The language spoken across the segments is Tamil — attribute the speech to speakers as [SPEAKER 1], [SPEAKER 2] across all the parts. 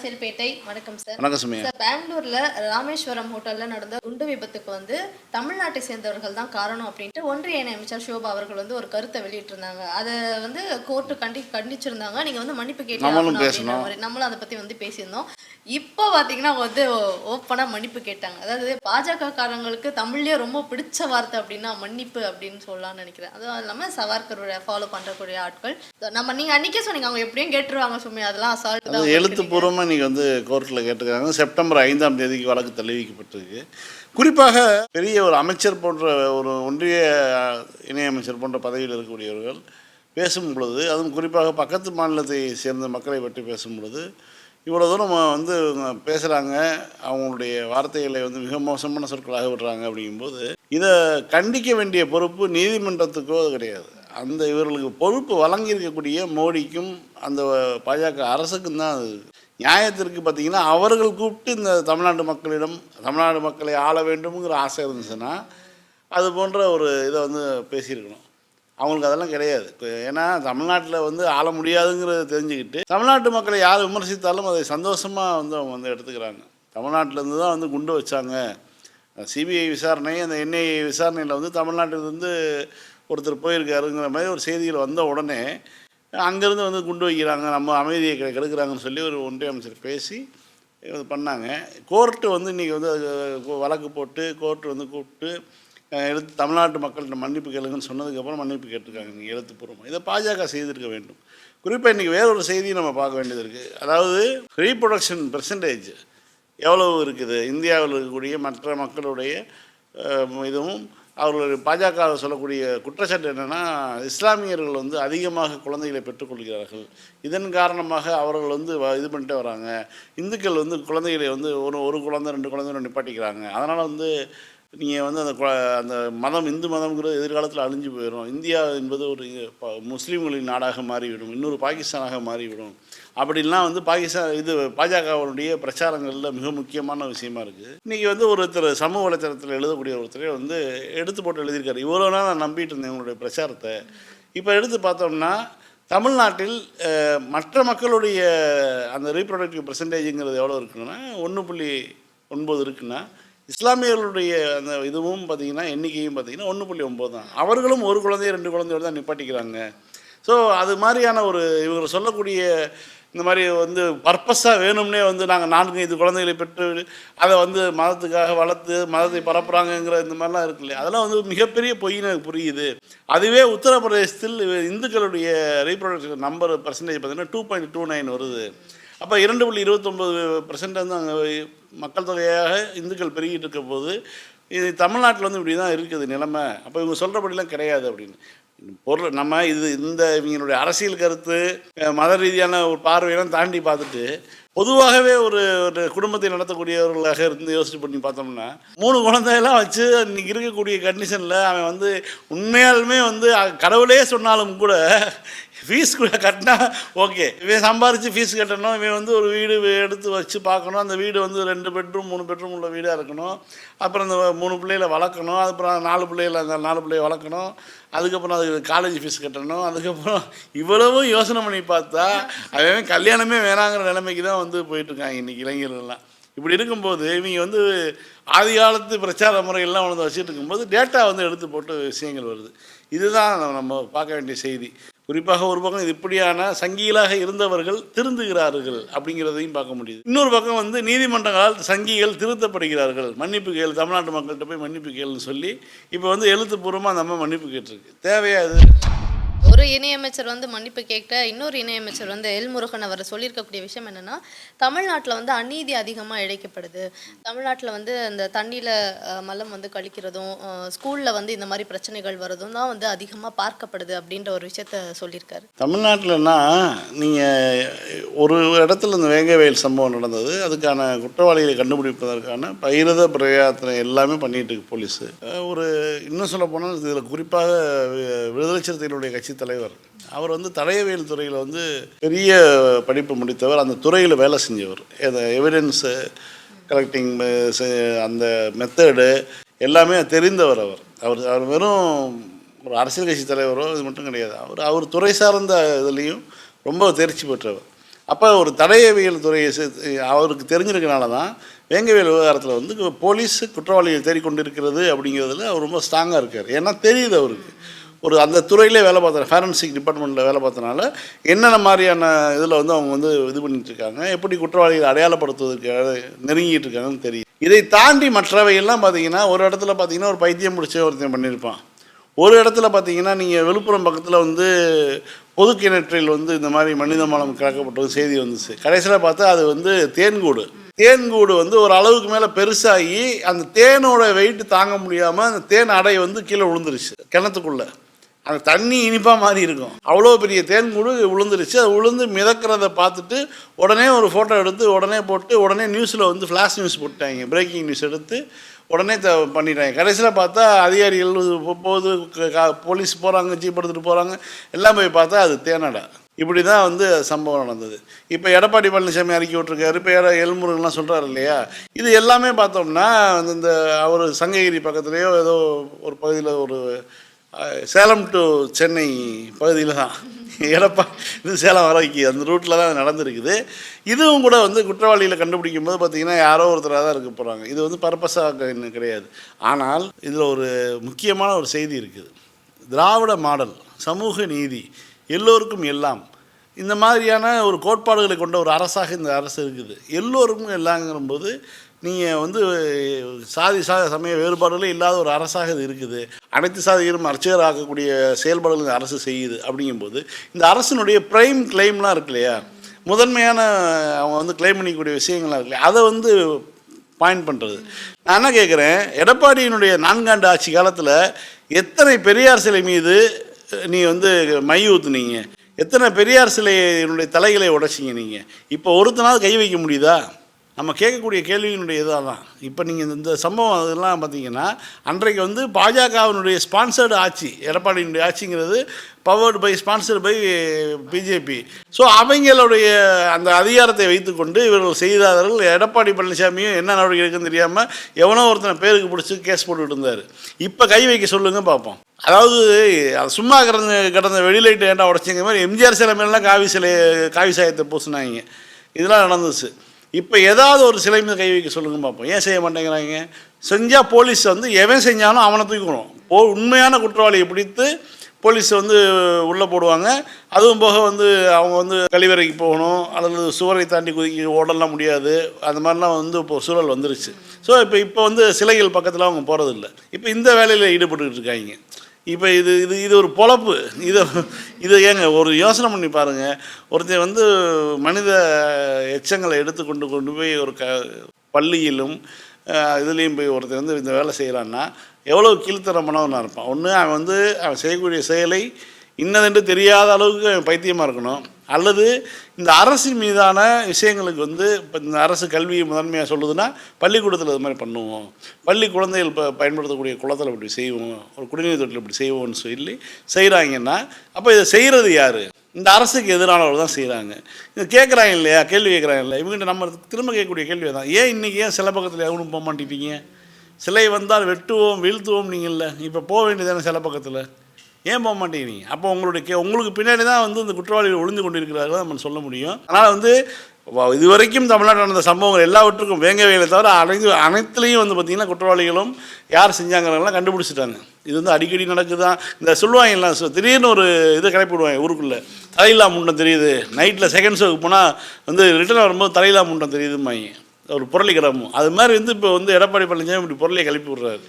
[SPEAKER 1] அரசியல் பேட்டை வணக்கம் சார்
[SPEAKER 2] வணக்கம் சுமையா.
[SPEAKER 1] சார் பெங்களூர்ல ராமேஸ்வரம் ஹோட்டல்ல நடந்த குண்டு விபத்துக்கு வந்து தமிழ்நாட்டை சேர்ந்தவர்கள் தான் காரணம் அப்படின்ட்டு ஒன்றிய இணையமைச்சர் ஷோபா அவர்கள் வந்து ஒரு கருத்தை வெளியிட்டிருந்தாங்க. அதை வந்து கோர்ட்டு கண்டி கண்டிச்சிருந்தாங்க. நீங்க வந்து மன்னிப்பு கேட்டு
[SPEAKER 2] நம்மளும்
[SPEAKER 1] அதை பத்தி வந்து பேசியிருந்தோம். இப்போ பாத்தீங்கன்னா அவங்க வந்து ஓப்பனா மன்னிப்பு கேட்டாங்க. அதாவது பாஜக காரங்களுக்கு தமிழ்லயே ரொம்ப பிடிச்ச வார்த்தை அப்படின்னா மன்னிப்பு அப்படின்னு சொல்லலாம்னு நினைக்கிறேன். அதுவும் இல்லாம சவார்கரோட ஃபாலோ பண்றக்கூடிய ஆட்கள். நம்ம நீங்க அன்னைக்கே சொன்னீங்க. அவங்க எப்படியும் கேட்டுருவாங்க சும்மா அதெல்லாம் அசால்ட்
[SPEAKER 2] எழுத்துப்பூர்வமாக இன்றைக்கி வந்து கோர்ட்டில் கேட்டுக்கிறாங்க செப்டம்பர் ஐந்தாம் தேதிக்கு வழக்கு தெரிவிக்கப்பட்டிருக்கு குறிப்பாக பெரிய ஒரு அமைச்சர் போன்ற ஒரு ஒன்றிய இணையமைச்சர் போன்ற பதவியில் இருக்கக்கூடியவர்கள் பேசும் பொழுது அதுவும் குறிப்பாக பக்கத்து மாநிலத்தை சேர்ந்த மக்களை பற்றி பேசும் பொழுது இவ்வளோ தூரம் வந்து பேசுகிறாங்க அவங்களுடைய வார்த்தைகளை வந்து மிக மோசமான சொற்களாக விடுறாங்க அப்படிங்கும்போது இதை கண்டிக்க வேண்டிய பொறுப்பு நீதிமன்றத்துக்கோ அது கிடையாது. அந்த இவர்களுக்கு பொறுப்பு வழங்கியிருக்கக்கூடிய மோடிக்கும் அந்த பாஜக அரசுக்கும் தான் அது நியாயத்திற்கு பார்த்திங்கன்னா அவர்கள் கூப்பிட்டு இந்த தமிழ்நாட்டு மக்களிடம் தமிழ்நாடு மக்களை ஆள வேண்டும்ங்கிற ஆசை இருந்துச்சுன்னா அது போன்ற ஒரு இதை வந்து பேசியிருக்கணும். அவங்களுக்கு அதெல்லாம் கிடையாது. ஏன்னா தமிழ்நாட்டில் வந்து ஆள முடியாதுங்கிறத தெரிஞ்சுக்கிட்டு தமிழ்நாட்டு மக்களை யார் விமர்சித்தாலும் அதை சந்தோஷமாக வந்து அவங்க வந்து எடுத்துக்கிறாங்க. தமிழ்நாட்டிலேருந்து தான் வந்து குண்டு வச்சாங்க. சிபிஐ விசாரணை அந்த என்ஐஏ விசாரணையில் வந்து தமிழ்நாட்டிலிருந்து ஒருத்தர் போயிருக்காருங்கிற மாதிரி ஒரு செய்திகள் வந்த உடனே அங்கேருந்து வந்து குண்டு வைக்கிறாங்க நம்ம அமைதியை கெடுக்கிறாங்கன்னு சொல்லி ஒரு ஒன்றிய அமைச்சர் பேசி இது பண்ணாங்க. கோர்ட்டு வந்து இன்றைக்கி வந்து அது வழக்கு போட்டு கோர்ட்டு வந்து கூப்பிட்டு எடுத்து எழுத்து தமிழ்நாட்டு மக்கள்கிட்ட மன்னிப்பு கேளுங்கன்னு சொன்னதுக்கப்புறம் மன்னிப்பு கேட்டிருக்காங்க நீங்கள் எழுத்துப்பூர்வமாக இதை பாஜக செய்திருக்க வேண்டும். குறிப்பாக இன்றைக்கி வேறொரு செய்தியை நம்ம பார்க்க வேண்டியது இருக்குது அதாவது ரீப்ரொடக்ஷன் பெர்சன்டேஜ் எவ்வளவு இருக்குது? இந்தியாவில் இருக்கக்கூடிய மற்ற மக்களுடைய இதுவும் அவர்களுடைய பாஜக சொல்லக்கூடிய குற்றச்சாட்டு என்னென்னா இஸ்லாமியர்கள் வந்து அதிகமாக குழந்தைகளை பெற்றுக்கொள்கிறார்கள். இதன் காரணமாக அவர்கள் வந்து வ- இது பண்ணிட்டு வராங்க. இந்துக்கள் வந்து குழந்தைகளை வந்து ஒரு ஒரு குழந்தை ரெண்டு குழந்தை நிப்பாட்டிக்கிறாங்க. அதனால் வந்து நீங்கள் வந்து அந்த அந்த மதம் இந்து மதம்ங்கிறது எதிர்காலத்தில் அழிஞ்சு போயிடும் இந்தியா என்பது ஒரு முஸ்லீம்களின் நாடாக மாறிவிடும். இன்னொரு பாகிஸ்தானாக மாறிவிடும். அப்படின்லாம் வந்து பாகிஸ்தான் இது பாஜகவுடைய பிரச்சாரங்களில் மிக முக்கியமான விஷயமா இருக்குது இன்றைக்கி வந்து ஒருத்தர் சமூக வலைத்தளத்தில் எழுதக்கூடிய ஒருத்தரே வந்து எடுத்து போட்டு எழுதியிருக்காரு. இவ்வளோ நாள் நான் நம்பிட்டு இருந்தேன் உங்களுடைய பிரச்சாரத்தை. இப்போ எடுத்து பார்த்தோம்னா தமிழ்நாட்டில் மற்ற மக்களுடைய அந்த ரீப்ரொடக்டிவ் பர்சன்டேஜுங்கிறது எவ்வளோ இருக்குன்னா ஒன்று புள்ளி ஒன்பது இருக்குன்னா இஸ்லாமியர்களுடைய அந்த இதுவும் பார்த்திங்கன்னா எண்ணிக்கையும் பார்த்தீங்கன்னா ஒன்று புள்ளி ஒம்பது தான். அவர்களும் ஒரு குழந்தைய ரெண்டு குழந்தையோடு தான் நிப்பாட்டிக்கிறாங்க. ஸோ அது மாதிரியான ஒரு இவங்க சொல்லக்கூடிய இந்த மாதிரி வந்து பர்பஸாக வேணும்னே வந்து நாங்கள் நான்கு ஐந்து குழந்தைகளை பெற்று அதை வந்து மதத்துக்காக வளர்த்து மதத்தை பரப்புகிறாங்கங்கிற இந்த மாதிரிலாம் இருக்கு இல்லையா? அதெல்லாம் வந்து மிகப்பெரிய பொய்னு எனக்கு புரியுது. அதுவே உத்தரப்பிரதேசத்தில் இந்துக்களுடைய ரீப்ரொடக்ஷன் நம்பர் பர்சன்டேஜ் பார்த்தீங்கன்னா டூ பாயிண்ட் டூ நைன் வருது. அப்போ இரண்டு புள்ளி இருபத்தொம்பது பர்சன்ட் வந்து அங்கே மக்கள் தொகையாக இந்துக்கள் பெருகிட்டு இருக்க போது இது தமிழ்நாட்டில் வந்து இப்படி தான் இருக்குது நிலைமை. அப்போ இவங்க சொல்கிறபடிலாம் கிடையாது அப்படின்னு. பொருள் நம்ம இது இந்த இவங்களுடைய அரசியல் கருத்து மத ரீதியான ஒரு பார்வையெல்லாம் தாண்டி பார்த்துட்டு பொதுவாகவே ஒரு ஒரு குடும்பத்தை நடத்தக்கூடியவர்களாக இருந்து யோசிச்சு பண்ணி பார்த்தோம்னா மூணு குழந்தையெல்லாம் வச்சு இன்னைக்கு இருக்கக்கூடிய கண்டிஷனில் அவன் வந்து உண்மையாலுமே வந்து கடவுளே சொன்னாலும் கூட ஃபீஸ் கூட கட்டினா ஓகே இவன் சம்பாரித்து ஃபீஸ் கட்டணும். இவன் வந்து ஒரு வீடு எடுத்து வச்சு பார்க்கணும். அந்த வீடு வந்து ரெண்டு பெட்ரூம் மூணு பெட்ரூம் உள்ள வீடாக இருக்கணும். அப்புறம் அந்த மூணு பிள்ளைகளை வளர்க்கணும். அதுக்கப்புறம் நாலு பிள்ளைகளை அந்த நாலு பிள்ளைய வளர்க்கணும். அதுக்கப்புறம் அதுக்கு காலேஜ் ஃபீஸ் கட்டணும். அதுக்கப்புறம் இவ்வளவும் யோசனை பண்ணி பார்த்தா அவன் கல்யாணமே வேணாங்கிற நிலைமைக்கு தான் வந்து போயிட்டுருக்காங்க இன்றைக்கி இளைஞர்கள்லாம். இப்படி இருக்கும்போது இவங்க வந்து ஆதி காலத்து பிரச்சார முறையெல்லாம் வந்து வச்சுட்டு இருக்கும்போது டேட்டா வந்து எடுத்து போட்டு விஷயங்கள் வருது. இதுதான் நம்ம பார்க்க வேண்டிய செய்தி. குறிப்பாக ஒரு பக்கம் இது இப்படியான சங்கிகளாக இருந்தவர்கள் திருந்துகிறார்கள் அப்படிங்கிறதையும் பார்க்க முடியுது. இன்னொரு பக்கம் வந்து நீதிமன்றங்களால் சங்கிகள் திருத்தப்படுகிறார்கள். மன்னிப்பு கேள் தமிழ்நாட்டு மக்கள்கிட்ட போய் மன்னிப்பு கேள்னு சொல்லி இப்போ வந்து எழுத்துப்பூர்வமாக நம்ம மன்னிப்பு கேட்டிருக்கு. தேவையா இது?
[SPEAKER 1] ஒரு இணையமைச்சர் வந்து மன்னிப்பு கேட்ட இன்னொரு இணையமைச்சர் வந்து எல் முருகன் அவர் சொல்லியிருக்கக்கூடிய விஷயம் என்னன்னா தமிழ்நாட்டில் வந்து அநீதி அதிகமாக இழைக்கப்படுது. தமிழ்நாட்டில் வந்து அந்த தண்ணியில் மலம் வந்து கழிக்கிறதும் ஸ்கூலில் வந்து இந்த மாதிரி பிரச்சனைகள் வரதும் தான் வந்து அதிகமாக பார்க்கப்படுது அப்படின்ற ஒரு விஷயத்த சொல்லியிருக்காரு.
[SPEAKER 2] தமிழ்நாட்டில்னா நீங்கள் ஒரு இடத்துல இந்த வேங்கவயல் சம்பவம் நடந்தது அதுக்கான குற்றவாளிகளை கண்டுபிடிப்பதற்கான பகிரத பிரயாத்தனை எல்லாமே பண்ணிட்டு இருக்கு போலீஸு. ஒரு இன்னும் சொல்ல போனால் இதில் குறிப்பாக விடுதலை சிறுத்தைகளுடைய கட்சி தலைவர் தலைவர். அவர் வந்து தடயவியல் துறையில் வந்து பெரிய படிப்பு முடித்தவர் அந்த துறையில் வேலை செஞ்சவர். எவிடன்ஸு கலெக்டிங் அந்த மெத்தடு எல்லாமே தெரிந்தவர் அவர். அவர் அவர் வெறும் ஒரு அரசியல் கட்சி தலைவரோ இது மட்டும் கிடையாது. அவர் அவர் துறை சார்ந்த இதுலேயும் ரொம்ப தேர்ச்சி பெற்றவர். அப்போ ஒரு தடயவியல் துறையை அவருக்கு தெரிஞ்சிருக்கனால தான் வேங்கவியல் விவகாரத்தில் வந்து போலீஸ் குற்றவாளியை தேடிக்கொண்டிருக்கிறது அப்படிங்கிறதுல அவர் ரொம்ப ஸ்ட்ராங்காக இருக்கார். ஏன்னா தெரியுது அவருக்கு. ஒரு அந்த துறையிலே வேலை பார்த்தேன் ஃபாரன்சிக் டிபார்ட்மெண்ட்டில் வேலை பார்த்தனால என்னென்ன மாதிரியான இதில் வந்து அவங்க வந்து இது பண்ணிட்டுருக்காங்க எப்படி குற்றவாளிகளை அடையாளப்படுத்துவதற்கு நெருங்கிட்டு இருக்காங்கன்னு தெரியும் இதை தாண்டி மற்றவையெல்லாம் பார்த்தீங்கன்னா ஒரு இடத்துல பார்த்தீங்கன்னா ஒரு பைத்தியம் முடிச்ச ஒருத்தன் பண்ணியிருப்பான். ஒரு இடத்துல பார்த்தீங்கன்னா நீங்கள் விழுப்புரம் பக்கத்தில் வந்து பொது கிணற்றில் வந்து இந்த மாதிரி மனித மலம் கலக்கப்பட்ட செய்தி வந்துச்சு. கடைசியில் பார்த்தா அது வந்து தேன்கூடு. தேன்கூடு வந்து ஒரு அளவுக்கு மேலே பெருசாகி அந்த தேனோட வெயிட் தாங்க முடியாமல் அந்த தேன் அடை வந்து கீழே விழுந்துருச்சு கிணத்துக்குள்ளே. அந்த தண்ணி இனிப்பாக மாதிரி இருக்கும். அவ்வளோ பெரிய தேன்கூடு விழுந்துருச்சு அது விழுந்து மிதக்கிறத பார்த்துட்டு உடனே ஒரு ஃபோட்டோ எடுத்து உடனே போட்டு உடனே நியூஸில் வந்து ஃப்ளாஷ் நியூஸ் போட்டாங்க பிரேக்கிங் நியூஸ் எடுத்து உடனே த பண்ணிட்டாங்க. கடைசியில் பார்த்தா அதிகாரிகள் போகுது. போலீஸ் போகிறாங்க ஜீப் எடுத்துகிட்டு போகிறாங்க எல்லாம் போய் பார்த்தா அது தேனடை. இப்படி தான் வந்து சம்பவம் நடந்தது. இப்போ எடப்பாடி பழனிசாமி அறிக்கை விட்டுருக்காரு. இப்போ ஏற எல்முருகன்லாம் சொல்கிறாரு இல்லையா? இது எல்லாமே பார்த்தோம்னா இந்த அவர் சங்ககிரி பக்கத்துலேயோ ஏதோ ஒரு பகுதியில் ஒரு சேலம் டு சென்னை பகுதியில் தான் எடப்பா இது சேலம் வரைக்கும் அந்த ரூட்டில் தான் நடந்திருக்குது. இதுவும் கூட வந்து குற்றவாளிகளை கண்டுபிடிக்கும் போது பார்த்தீங்கன்னா யாரோ ஒருத்தராக தான் இருக்க போகிறாங்க இது வந்து பர்பஸாக இன்னும் கிடையாது. ஆனால் இதில் ஒரு முக்கியமான ஒரு செய்தி இருக்குது. திராவிட மாடல் சமூக நீதி எல்லோருக்கும் எல்லாம். இந்த மாதிரியான ஒரு கோட்பாடுகளை கொண்ட ஒரு அரசாக இந்த அரசு இருக்குது. எல்லோருக்கும் எல்லாங்கிறபோது நீங்கள் வந்து சாதி சாத சமய வேறுபாடுகளே இல்லாத ஒரு அரசாக இது இருக்குது. அனைத்து சாதிகளும் அர்ச்சகர் ஆக்கக்கூடிய செயல்பாடுகள் இந்த அரசு செய்யுது அப்படிங்கும்போது இந்த அரசினுடைய ப்ரைம் கிளைம்லாம் இருக்கு இல்லையா? முதன்மையான அவங்க வந்து கிளைம் பண்ணிக்கக்கூடிய விஷயங்கள்லாம் இருக்கு அதை வந்து பாயிண்ட் பண்ணுறது நான் என்ன கேட்குறேன் எடப்பாடியினுடைய நான்காண்டு ஆட்சி காலத்தில் எத்தனை பெரியார் சிலை மீது நீ வந்து மை ஊற்றுனீங்க எத்தனை பெரியார் சிலையினுடைய தலைகளை உடைச்சிங்க நீங்கள் இப்போ ஒருத்தனாவது கை வைக்க முடியுதா? நம்ம கேட்கக்கூடிய கேள்வியினுடைய இதாக தான் இப்போ நீங்கள் இந்த சம்பவம் அதெல்லாம் பார்த்தீங்கன்னா அன்றைக்கு வந்து பாஜகவினுடைய ஸ்பான்சர்டு ஆட்சி எடப்பாடியினுடைய ஆட்சிங்கிறது powered by sponsored by BJP so அவங்களுடைய அந்த அதிகாரத்தை வைத்துக்கொண்டு இவர்கள் செய்தார்கள். எடப்பாடி பழனிசாமியும் என்ன நடவடிக்கை இருக்குன்னு தெரியாமல் எவனோ ஒருத்தனை பேருக்கு பிடிச்சி கேஸ் போட்டுக்கிட்டு இருந்தார். இப்போ கை வைக்க சொல்லுங்க பார்ப்போம் அதாவது அது சும்மா கிடந்த கிடந்த வெளிலைட்டு ஏன்டா உடச்சிங்க மாதிரி எம்ஜிஆர் சிலை மேலாம் காவி சிலை காவி சாயத்தை பூசினாங்க. இதெல்லாம் நடந்துச்சு. இப்போ ஏதாவது ஒரு சிலை மீது கை வைக்க சொல்லுங்க பார்ப்போம். ஏன் செய்ய மாட்டேங்கிறாங்க? செஞ்சால் போலீஸ் வந்து எவன் செஞ்சாலும் அவனை தூக்கணும் போ உண்மையான குற்றவாளியை பிடித்து போலீஸ் வந்து உள்ளே போடுவாங்க. அதுவும் போக வந்து அவங்க வந்து கழிவறைக்கு போகணும். அல்லது சுவரை தாண்டி குதிக்க ஓடலாம் முடியாது. அந்த மாதிரிலாம் வந்து இப்போ சூழல் வந்துருச்சு. ஸோ இப்போ இப்போ வந்து சிலைகள் பக்கத்தில் அவங்க போகிறதில்ல இப்போ இந்த வேலையில் ஈடுபட்டுக்கிட்டு இருக்காங்க. இப்போ இது இது இது ஒரு பொழப்பு. இதை இதை ஏங்க ஒரு யோசனை பண்ணி பாருங்கள் ஒருத்தன் வந்து மனித எச்சங்களை எடுத்து கொண்டு கொண்டு போய் ஒரு க பள்ளியிலும் இதுலேயும் போய் ஒருத்தன் வந்து இந்த வேலை செய்கிறான்னா எவ்வளோ கீழ்த்தரமானவனாக இருப்பான்? ஒன்று அவன் வந்து அவன் செய்யக்கூடிய செயலை இன்னதென்று தெரியாத அளவுக்கு அவன் பைத்தியமாக இருக்கணும். அல்லது இந்த அரசின் மீதான விஷயங்களுக்கு வந்து இப்போ இந்த அரசு கல்வியை முதன்மையாக சொல்லுதுன்னா பள்ளிக்கூடத்தில் இது மாதிரி பண்ணுவோம். பள்ளி குழந்தைகள் இப்போ பயன்படுத்தக்கூடிய குளத்தில் இப்படி செய்வோம். ஒரு குடிநீர் தொட்டில் இப்படி செய்வோம்னு சொல்லி செய்கிறாங்கன்னா அப்போ இதை செய்கிறது யார்? இந்த அரசுக்கு எதிரானவர் தான் செய்கிறாங்க இது கேட்குறாங்க இல்லையா? கேள்வி கேட்குறாங்க இல்லையா? இவங்ககிட்ட நம்ம திரும்ப கேட்கக்கூடிய கேள்வி தான் ஏன் இன்றைக்கி ஏன் சில பக்கத்தில் எவனும் போக மாட்டேங்கிட்டீங்க சிலை வந்தால் வெட்டுவோம் வீழ்த்துவோம் நீங்கள் இல்லை இப்போ போக வேண்டியதானே சில பக்கத்தில்? ஏன் போக மாட்டேங்கிறீங்க அப்போ உங்களுடைய கே உங்களுக்கு பின்னாடி தான் வந்து இந்த குற்றவாளிகள் ஒளிந்து கொண்டிருக்கிறார்கள் நம்ம சொல்ல முடியும். அதனால் வந்து இதுவரைக்கும் தமிழ்நாட்டில் நடந்த சம்பவங்கள் எல்லாவற்றுக்கும் வேங்க வேலை தவிர அனைத்து அனைத்துலேயும் வந்து பார்த்திங்கன்னா குற்றவாளிகளும் யார் செஞ்சாங்கிறவங்களாம் கண்டுபிடிச்சிட்டாங்க. இது வந்து அடிக்கடி நடக்குதான் இந்த சொல்லுவாங்க எல்லாம் திடீர்னு ஒரு இதை கிளப்பிடுவாங்க ஊருக்குள்ளே. தலையில்லா முண்டம் தெரியுது. நைட்டில் செகண்ட் ஷோக்கு போனால் வந்து ரிட்டர்ன் வரும்போது தலையில்லா முண்டம் தெரியுதுமாங்க ஒரு புரளி கிராமம் அது மாதிரி வந்து இப்போ வந்து எடப்பாடி பழனிசாமி இப்படி பொருளை கிளப்பி விடுறாரு.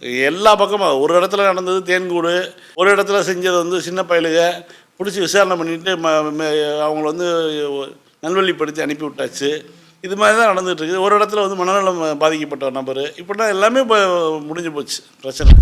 [SPEAKER 2] எல்லா பக்கமும் ஒரு இடத்துல நடந்தது தேன்கூடு ஒரு இடத்துல செஞ்சது வந்து சின்ன பயலுக பிடிச்சி விசாரணை பண்ணிட்டு ம ம- அவங்கள வந்து நல்வழிப்படுத்தி அனுப்பி விட்டாச்சு இது மாதிரி தான் நடந்துகிட்டு இருக்குது. ஒரு இடத்துல வந்து மனநலம் பாதிக்கப்பட்ட நபர். இப்படிலாம் எல்லாமே இப்போ முடிஞ்சு போச்சு. பிரச்சனை.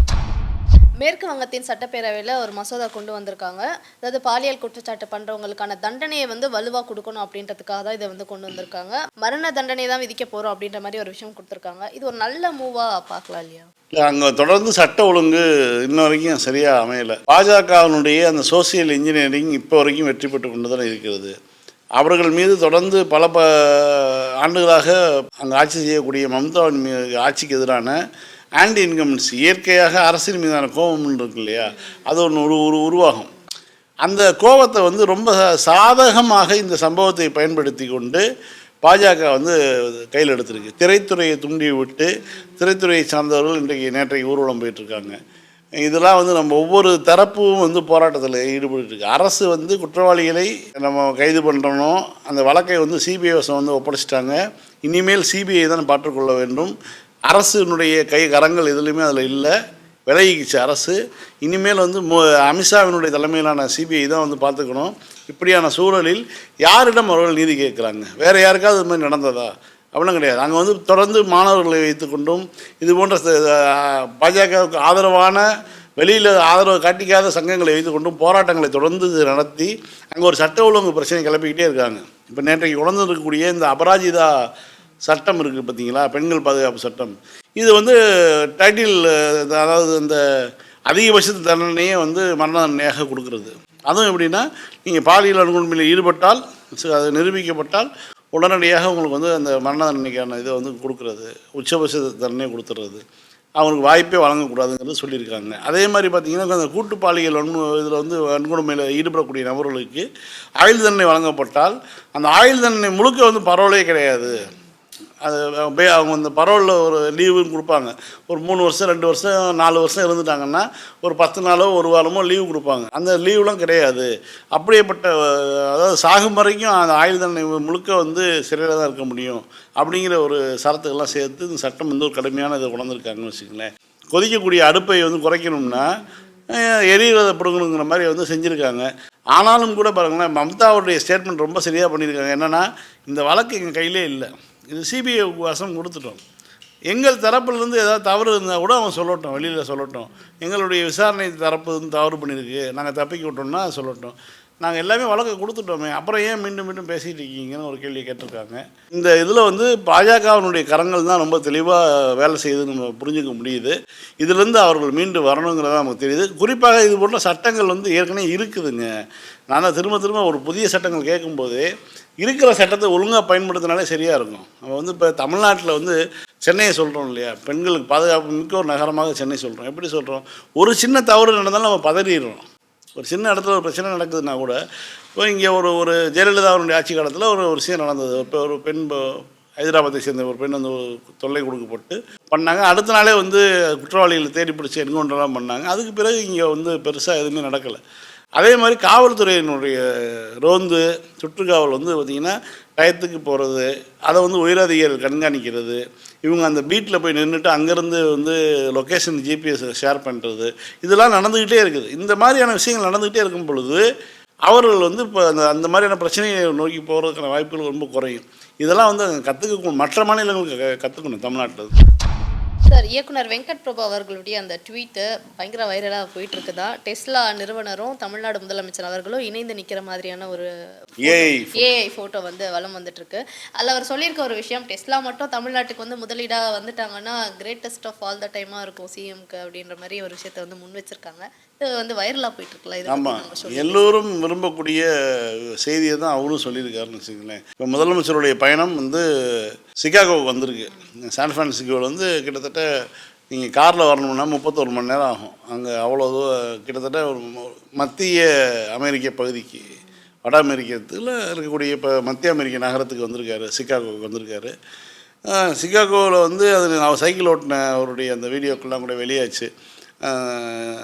[SPEAKER 1] மேற்கு வங்கத்தின் சட்டப்பேரவையில் ஒரு மசோதா கொண்டு வந்திருக்காங்க. அதாவது பாலியல் குற்றச்சாட்டு பண்ணுறவங்களுக்கான தண்டனையை வந்து வலுவாக கொடுக்கணும் அப்படின்றதுக்காக தான் இதை வந்து கொண்டு வந்திருக்காங்க. மரண தண்டனை தான் விதிக்க போகிறோம் அப்படின்ற மாதிரி ஒரு விஷயம் கொடுத்துருக்காங்க. இது ஒரு நல்ல மூவாக பார்க்கலாம் இல்லையா?
[SPEAKER 2] இல்லை அங்கே தொடர்ந்து சட்ட ஒழுங்கு இன்ன வரைக்கும் சரியாக அமையலை. பாஜகவினுடைய அந்த சோசியல் இன்ஜினியரிங் இப்போ வரைக்கும் வெற்றி பெற்று கொண்டு தான் இருக்கிறது. அவர்கள் மீது தொடர்ந்து பல ப ஆண்டுகளாக அங்கே ஆட்சி செய்யக்கூடிய மம்தாவின் ஆட்சிக்கு எதிரான ஆன்டி இன்கம்ஸ் இயற்கையாக அரசின் மீதான கோபம் இருக்கு இல்லையா? அது ஒன்று ஒரு ஒரு உருவாகும். அந்த கோபத்தை வந்து ரொம்ப சாதகமாக இந்த சம்பவத்தை பயன்படுத்தி கொண்டு பாஜக வந்து கையில் எடுத்திருக்கு. திரைத்துறையை துண்டி விட்டு திரைத்துறையை சார்ந்தவர்கள் இன்றைக்கு நேற்றைக்கு ஊர்வலம் போயிட்டுருக்காங்க. இதெல்லாம் வந்து நம்ம ஒவ்வொரு தரப்பும் வந்து போராட்டத்தில் ஈடுபட்டுருக்கு அரசு வந்து குற்றவாளிகளை நம்ம கைது பண்ணுறணும் அந்த வழக்கை வந்து சிபிஐ வசம் வந்து ஒப்படைச்சிட்டாங்க. இனிமேல் சிபிஐ தான் பாற்றுக்கொள்ள வேண்டும். அரசினுடைய கை கரங்கள் எதுலேயுமே அதில் இல்லை. விலகிச்சு அரசு. இனிமேல் வந்து மு அமித்ஷாவினுடைய தலைமையிலான சிபிஐ தான் வந்து பார்த்துக்கணும். இப்படியான சூழலில் யாரிடம் அவர்கள் நீதி கேட்குறாங்க? வேறு யாருக்காவது இது மாதிரி நடந்ததா? அப்படிலாம் கிடையாது. அங்கே வந்து தொடர்ந்து மாணவர்களை வைத்துக்கொண்டும் இது போன்ற பாஜகவுக்கு ஆதரவான வெளியில் ஆதரவு காட்டிக்காத சங்கங்களை வைத்துக்கொண்டும் போராட்டங்களை தொடர்ந்து நடத்தி அங்கே ஒரு சட்ட ஒழுங்கு பிரச்சனை கிளப்பிக்கிட்டே இருக்காங்க. இப்போ நேற்றைக்கு உணர்ந்து இருக்கக்கூடிய இந்த அபராஜிதா சட்டம் இருக்குது பார்த்தீங்களா? பெண்கள் பாதுகாப்பு சட்டம். இது வந்து டைட்டில் அதாவது இந்த அதிகபட்ச தண்டனையே வந்து மரண தண்டனையாக கொடுக்குறது. அதுவும் எப்படின்னா நீங்கள் பாலியல் வன்கொடுமையில் ஈடுபட்டால் அது நிரூபிக்கப்பட்டால் உடனடியாக உங்களுக்கு வந்து அந்த மரண தண்டனைக்கான இதை வந்து கொடுக்குறது. உச்சபட்ச தண்டனையை கொடுத்துறது அவங்களுக்கு வாய்ப்பே வழங்கக்கூடாதுங்கிறது சொல்லியிருக்காங்க. அதே மாதிரி பார்த்தீங்கன்னா அந்த கூட்டு பாலியல் வன்மு இதில் வந்து வன்கொடுமையில் ஈடுபடக்கூடிய நபர்களுக்கு ஆயுள் தண்டனை வழங்கப்பட்டால் அந்த ஆயுள் தண்டனை முழுக்க வந்து பரவலே கிடையாது. அது அவங்க அந்த பரவலில் ஒரு லீவுன்னு கொடுப்பாங்க. ஒரு மூணு வருஷம் ரெண்டு வருஷம் நாலு வருஷம் இருந்துட்டாங்கன்னா ஒரு பத்து நாளோ ஒரு வாரமோ லீவு கொடுப்பாங்க. அந்த லீவுலாம் கிடையாது. அப்படியேப்பட்ட அதாவது சாகும் வரைக்கும் அந்த ஆயுள் தண்டனை முழுக்க வந்து சிறையில் தான் இருக்க முடியும். அப்படிங்கிற ஒரு சரத்துக்கெல்லாம் சேர்த்து இந்த சட்டம் வந்து ஒரு கடுமையான இதை உணர்ந்துருக்காங்கன்னு வச்சுக்கங்களேன். கொதிக்கக்கூடிய அடுப்பை வந்து குறைக்கணும்னா அஹ், எரிகிறத பிடுங்கணுங்கிற மாதிரி வந்து செஞ்சுருக்காங்க. ஆனாலும் கூட பாருங்களேன் மம்தாவுடைய ஸ்டேட்மெண்ட் ரொம்ப சரியாக பண்ணியிருக்காங்க என்னென்னா இந்த வழக்கு எங்கள் கையிலே இல்லை. இது சிபிஐ வசம் கொடுத்துட்டோம். எங்கள் தரப்புலேருந்து ஏதாவது தவறு இருந்தால் கூட அவன் சொல்லட்டும் வெளியில் சொல்லட்டும். எங்களுடைய விசாரணை தரப்பு வந்து தவறு பண்ணியிருக்கு. நாங்கள் தப்பிக்க விட்டோம்னா சொல்லட்டும். நாங்கள் எல்லாமே வழக்கு கொடுத்துட்டோமே. அப்புறம் ஏன் மீண்டும் மீண்டும் பேசிகிட்டு இருக்கீங்கன்னு ஒரு கேள்வி கேட்டிருக்காங்க. இந்த இதில் வந்து பாஜகவினுடைய கரங்கள் தான் ரொம்ப தெளிவாக வேலை செய்து நம்ம புரிஞ்சுக்க முடியுது. இதுலேருந்து அவர்கள் மீண்டு வரணுங்கிறதா நமக்கு தெரியுது. குறிப்பாக இது போன்ற சட்டங்கள் வந்து ஏற்கனவே இருக்குதுங்க. நான் திரும்ப திரும்ப ஒரு புதிய சட்டங்கள் கேட்கும்போது இருக்கிற சட்டத்தை ஒழுங்காக பயன்படுத்தினாலே சரியாக இருக்கும். நம்ம வந்து இப்போ தமிழ்நாட்டில் வந்து சென்னையை சொல்கிறோம் இல்லையா? பெண்களுக்கு பாதுகாப்பு மிக்க ஒரு நகரமாக சென்னை சொல்கிறோம் எப்படி சொல்கிறோம் ஒரு சின்ன தவறு நடந்தாலும் நம்ம பதறிடுறோம். ஒரு சின்ன இடத்துல ஒரு பிரச்சனை நடக்குதுன்னா கூட இப்போ இங்கே ஒரு ஒரு ஜெயலலிதாவுடைய ஆட்சி காலத்தில் ஒரு ஒரு விஷயம் நடந்தது. இப்போ ஒரு பெண் இப்போ ஹைதராபாத்தை சேர்ந்த ஒரு பெண் வந்து தொல்லை கொடுக்கப்பட்டு பண்ணாங்க. அடுத்த நாளே வந்து குற்றவாளிகளை தேடி பிடிச்சி என்கவுண்டர்லாம் பண்ணாங்க. அதுக்கு பிறகு இங்கே வந்து பெருசாக எதுவுமே நடக்கலை. அதே மாதிரி காவல்துறையினுடைய ரோந்து சுற்றுக்காவல் வந்து பார்த்திங்கன்னா டயத்துக்கு போகிறது அதை வந்து உயரதிகாரிகள் கண்காணிக்கிறது. இவங்க அந்த பீட்டில் போய் நின்றுட்டு அங்கேருந்து வந்து லொக்கேஷன் ஜிபிஎஸ் ஷேர் பண்ணுறது இதெல்லாம் நடந்துக்கிட்டே இருக்குது. இந்த மாதிரியான விஷயங்கள் நடந்துக்கிட்டே இருக்கும் பொழுது அவர்கள் வந்து இப்போ அந்த அந்த மாதிரியான பிரச்சனையை நோக்கி போகிறதுக்கான வாய்ப்புகள் ரொம்ப குறையும். இதெல்லாம் வந்து கற்றுக்க மற்ற மாநிலங்களுக்கு கற்றுக்கணும் தமிழ்நாட்டில்.
[SPEAKER 1] சார் இயக்குனர் வெங்கட் பிரபு அவர்களுடைய அந்த ட்வீட்டு பயங்கர வைரலாக போயிட்டு இருக்குதா டெஸ்லா நிறுவனரும் தமிழ்நாடு முதலமைச்சர் அவர்களும் இணைந்து நிற்கிற மாதிரியான ஒரு
[SPEAKER 2] ஏஐ
[SPEAKER 1] ஏஐ ஃபோட்டோ வந்து வலம் வந்துட்டு இருக்கு அதில் அவர் சொல்லியிருக்க ஒரு விஷயம் டெஸ்லா மட்டும் தமிழ்நாட்டுக்கு வந்து முதலீடாக வந்துட்டாங்கன்னா கிரேட்டஸ்ட் ஆஃப் ஆல் த டைமாக இருக்கும் சிஎம்க்கு அப்படின்ற மாதிரி ஒரு விஷயத்தை வந்து முன் வச்சிருக்காங்க. இது வந்து வைரலாக போயிட்டு இருக்குல்ல இது
[SPEAKER 2] ஆமாம் எல்லோரும் விரும்பக்கூடிய செய்தியை தான் அவரும் சொல்லியிருக்காருன்னு வச்சுங்களேன் இப்போ முதலமைச்சருடைய பயணம் வந்து சிகாகோவுக்கு வந்திருக்கு. சான் ஃப்ரான்சிஸ்கோவில் வந்து கிட்டத்தட்ட நீங்கள் காரில் வரணும்னா முப்பத்தொரு மணி நேரம் ஆகும். அங்கே அவ்வளோ தூரம் கிட்டத்தட்ட ஒரு மத்திய அமெரிக்க பகுதிக்கு வட அமெரிக்கத்தில் இருக்கக்கூடிய இப்போ மத்திய அமெரிக்க நகரத்துக்கு வந்திருக்காரு சிகாகோவுக்கு வந்திருக்காரு. சிக்காகோவில் சிகாகோவில் வந்து அது அவர் சைக்கிள் ஓட்டின அவருடைய அந்த வீடியோக்கெல்லாம் கூட வெளியாச்சு.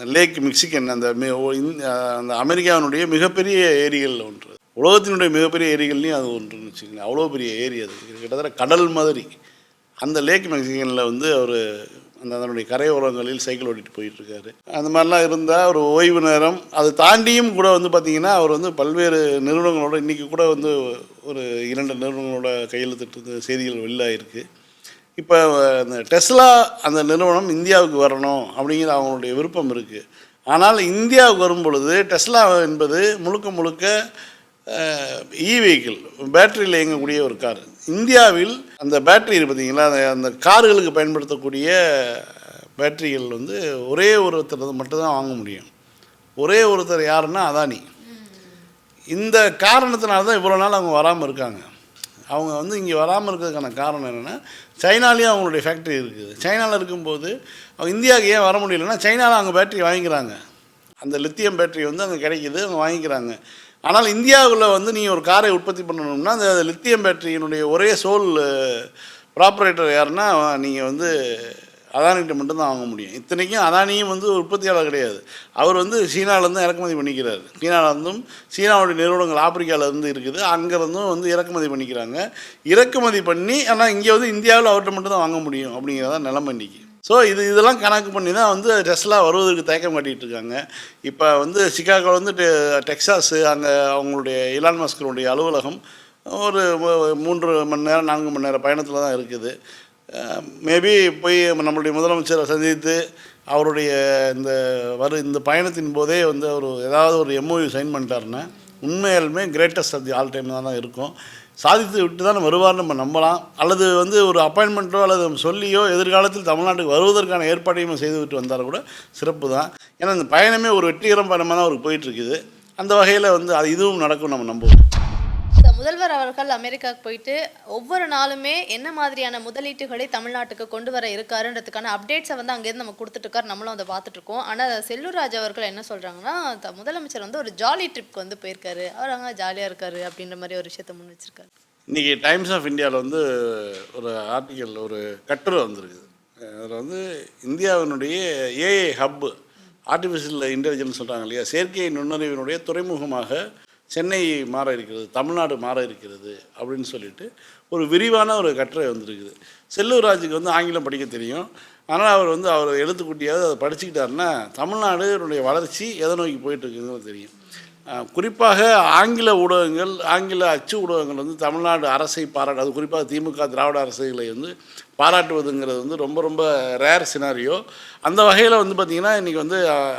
[SPEAKER 2] லேக் மிக்சிகன் அந்த இந்த- அந்த அமெரிக்காவினுடைய மிகப்பெரிய ஏரிகளில் ஒன்று. உலகத்தினுடைய மிகப்பெரிய ஏரிகள்லையும் அது ஒன்றுன்னு வச்சுக்கோங்களேன். அவ்வளோ பெரிய ஏரி அது. கிட்டத்தட்ட கடல் மாதிரி. அந்த லேக் மெக்சிகனில் வந்து அவர் அந்த அதனுடைய கரையோரங்களில் சைக்கிள் ஓட்டிகிட்டு போயிட்டுருக்காரு. அந்த மாதிரிலாம் இருந்தால் ஒரு ஓய்வு நேரம். அதை தாண்டியும் கூட வந்து பார்த்திங்கன்னா அவர் வந்து பல்வேறு நிறுவனங்களோட இன்றைக்கி கூட வந்து ஒரு இரண்டு நிறுவனங்களோட கையெழுத்திட்டு செய்திகள் வெளியாயிருக்கு. இப்போ அந்த டெஸ்லா அந்த நிறுவனம் இந்தியாவுக்கு வரணும் அப்படிங்கிற அவங்களுடைய விருப்பம் இருக்குது ஆனால் இந்தியாவுக்கு வரும் பொழுது டெஸ்லா என்பது முழுக்க முழுக்க இ வெஹிக்கிள் பேட்டரியில் இயங்கக்கூடிய ஒரு கார் இந்தியாவில் அந்த பேட்டரி பார்த்தீங்களா? அந்த அந்த கார்களுக்கு பயன்படுத்தக்கூடிய பேட்டரிகள் வந்து ஒரே ஒருத்தர் மட்டும்தான் வாங்க முடியும். ஒரே ஒருத்தர் யாருன்னா அதானி. இந்த காரணத்தினால தான் இவ்வளோ நாள் அவங்க வராமல் இருக்காங்க. அவங்க வந்து இங்கே வராமல் இருக்கிறதுக்கான காரணம் என்னென்னா சைனாலேயும் அவங்களுடைய ஃபேக்ட்ரி இருக்குது. சைனாவில் இருக்கும்போது அவங்க இந்தியாவுக்கு ஏன் வர முடியலன்னா சைனாவில் அவங்க பேட்டரி வாங்கிக்கிறாங்க. அந்த லித்தியம் பேட்டரி வந்து அங்கே கிடைக்கிது அவங்க வாங்கிக்கிறாங்க. ஆனால் இந்தியாவில் வந்து நீங்கள் ஒரு காரை உற்பத்தி பண்ணணும்னா அந்த லித்தியம் பேட்டரியினுடைய ஒரே சோல் ப்ராப்பரேட்டர் யாருன்னா நீங்கள் வந்து அதானிகிட்ட மட்டும்தான் வாங்க முடியும். இத்தனைக்கும் அதானியும் வந்து உற்பத்தியாளர் கிடையாது. அவர் வந்து சீனாவிலேருந்து இறக்குமதி பண்ணிக்கிறார். சீனாவிலேருந்தும் சீனாவுடைய நிறுவனங்கள் ஆப்பிரிக்காவிலேருந்து இருக்குது. அங்கேருந்தும் வந்து இறக்குமதி பண்ணிக்கிறாங்க. இறக்குமதி பண்ணி ஆனால் இங்கே வந்து இந்தியாவில் அவர்கிட்ட மட்டும்தான் வாங்க முடியும் அப்படிங்கிறதான் நிலைமை இன்றைக்கி ஸோ இது இதெல்லாம் கணக்கு பண்ணி தான் வந்து டெஸ்லா வருவதற்கு தயக்கம் காட்டிகிட்டு இருக்காங்க. இப்போ வந்து சிக்காகோ வந்து டெ- டெக்சாஸு அங்கே அவங்களுடைய இலான் மஸ்கருடைய அலுவலகம் ஒரு மூன்று மணி நேரம் நான்கு மணி நேரம் பயணத்தில் தான் இருக்குது மேபி போய் நம்மளுடைய முதலமைச்சரை சந்தித்து அவருடைய இந்த வரு இந்த பயணத்தின் போதே வந்து அவர் ஏதாவது ஒரு எம்ஓயு சைன் பண்ணிட்டாருன்னா உண்மையாலுமே greatest of the all time தான் இருக்கும். சாதித்து விட்டு தான் வருவார் நம்ம நம்பலாம். அல்லது வந்து ஒரு அப்பாயின்மெண்ட்டோ அல்லது சொல்லியோ எதிர்காலத்தில் தமிழ்நாட்டுக்கு வருவதற்கான ஏற்பாட்டையும் செய்துவிட்டு வந்தால் கூட சிறப்பு தான். ஏன்னா இந்த பயணமே ஒரு வெற்றிகரம் பயணமாக தான் அவருக்கு போயிட்டுருக்குது அந்த வகையில் வந்து அது இதுவும் நடக்கும் நம்ம நம்புவோம்.
[SPEAKER 1] முதல்வர் அவர்கள் அமெரிக்காவுக்கு போயிட்டு ஒவ்வொரு நாளுமே என்ன மாதிரியான முதலீட்டுகளை தமிழ்நாட்டுக்கு கொண்டு வர இருக்காருன்றதுக்கான அப்டேட்ஸை வந்து அங்கேருந்து நம்ம கொடுத்துட்டு இருக்காரு நம்மளும் அதை பார்த்துட்டு இருக்கோம் ஆனால் செல்லூர்ராஜ் அவர்கள் என்ன சொல்கிறாங்கன்னா முதலமைச்சர் வந்து ஒரு ஜாலி ட்ரிப்க்கு வந்து போயிருக்காரு. அவர் அங்கே ஜாலியாக இருக்காரு அப்படின்ற மாதிரி ஒரு விஷயத்த முன் வச்சிருக்காரு.
[SPEAKER 2] இன்றைக்கி டைம்ஸ் ஆஃப் இந்தியாவில் வந்து ஒரு ஆர்டிக்கல் ஒரு கட்டுரை வந்திருக்குது. அதில் வந்து இந்தியாவினுடைய ஏஐ ஹப்பு ஆர்டிஃபிஷியல் இன்டெலிஜென்ஸ் சொல்கிறாங்க இல்லையா? செயற்கை நுண்ணறிவினுடைய துறைமுகமாக சென்னை மாற இருக்கிறது தமிழ்நாடு மாற இருக்கிறது அப்படின்னு சொல்லிட்டு ஒரு விரிவான ஒரு கட்டுரை வந்திருக்குது. செல்லூர் ராஜுக்கு வந்து ஆங்கிலம் படிக்க தெரியும். ஆனால் அவர் வந்து அவர் எழுத்துக்குட்டியாவது அதை படிச்சுக்கிட்டாருன்னா தமிழ்நாடுனுடைய வளர்ச்சி எதை நோக்கி போயிட்டுருக்குங்கிறது தெரியும். குறிப்பாக ஆங்கில ஊடகங்கள் ஆங்கில அச்சு ஊடகங்கள் வந்து தமிழ்நாடு அரசை பாராட்டு அது குறிப்பாக திமுக திராவிட அரசுகளை வந்து பாராட்டுவதுங்கிறது வந்து ரொம்ப ரொம்ப ரேர் சினாரியோ அந்த வகையில் வந்து பார்த்திங்கன்னா இன்றைக்கி வந்து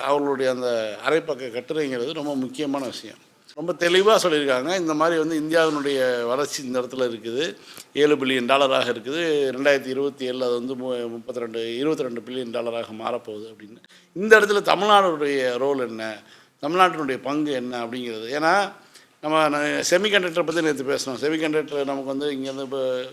[SPEAKER 2] அவர்களுடைய அந்த அரைப்பக்க கட்டுரைங்கிறது ரொம்ப முக்கியமான விஷயம். ரொம்ப தெளிவாக சொல்லியிருக்காங்க. இந்த மாதிரி வந்து இந்தியாவினுடைய வளர்ச்சி இந்த இடத்துல இருக்குது. ஏழு பில்லியன் டாலராக இருக்குது. ரெண்டாயிரத்தி இருபத்தி ஏழில் அது வந்து மு- முப்பத்தி ரெண்டு இருபத்தி ரெண்டு பில்லியன் டாலராக மாறப்போகுது அப்படின்னு. இந்த இடத்துல தமிழ்நாடுடைய ரோல் என்ன? தமிழ்நாட்டினுடைய பங்கு என்ன அப்படிங்கிறது. ஏன்னா நம்ம செமிகண்டக்டரை பற்றி நேற்று பேசணும் செமிகண்டக்டர் நமக்கு வந்து இங்கேருந்து இப்போ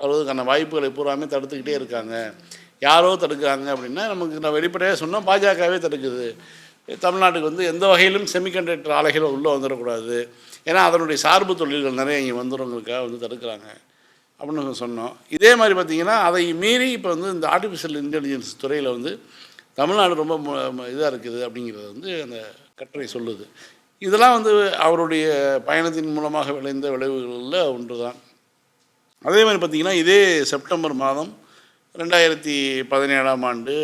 [SPEAKER 2] வருவதற்கான வாய்ப்புகளை பூராமே தடுத்துக்கிட்டே இருக்காங்க. யாரோ தடுக்கிறாங்க அப்படின்னா நமக்கு நான் வெளிப்படையாக சொன்னால் பாஜகவே தடுக்குது. தமிழ்நாட்டுக்கு வந்து எந்த வகையிலும் செமிகண்டக்டர் ஆலைகள் உள்ளே வந்துடக்கூடாது. ஏன்னா அதனுடைய சார்பு தொழில்கள் நிறைய இங்கே வந்துடுறவங்களுக்காக வந்து தடுக்கிறாங்க. அப்படின்னு சொன்னோம். இதே மாதிரி பார்த்திங்கன்னா அதை மீறி இப்போ வந்து இந்த ஆர்டிஃபிஷியல் இன்டெலிஜென்ஸ் துறையில் வந்து தமிழ்நாடு ரொம்ப இதாக இருக்குது அப்படிங்கிறது வந்து அந்த கட்டுரை சொல்லுது. இதெல்லாம் வந்து அவருடைய பயணத்தின் மூலமாக விளைந்த விளைவுகளில் ஒன்று தான் அதே மாதிரி பார்த்திங்கன்னா இதே செப்டம்பர் மாதம் ரெண்டாயிரத்தி பதினேழாம் ஆண்டு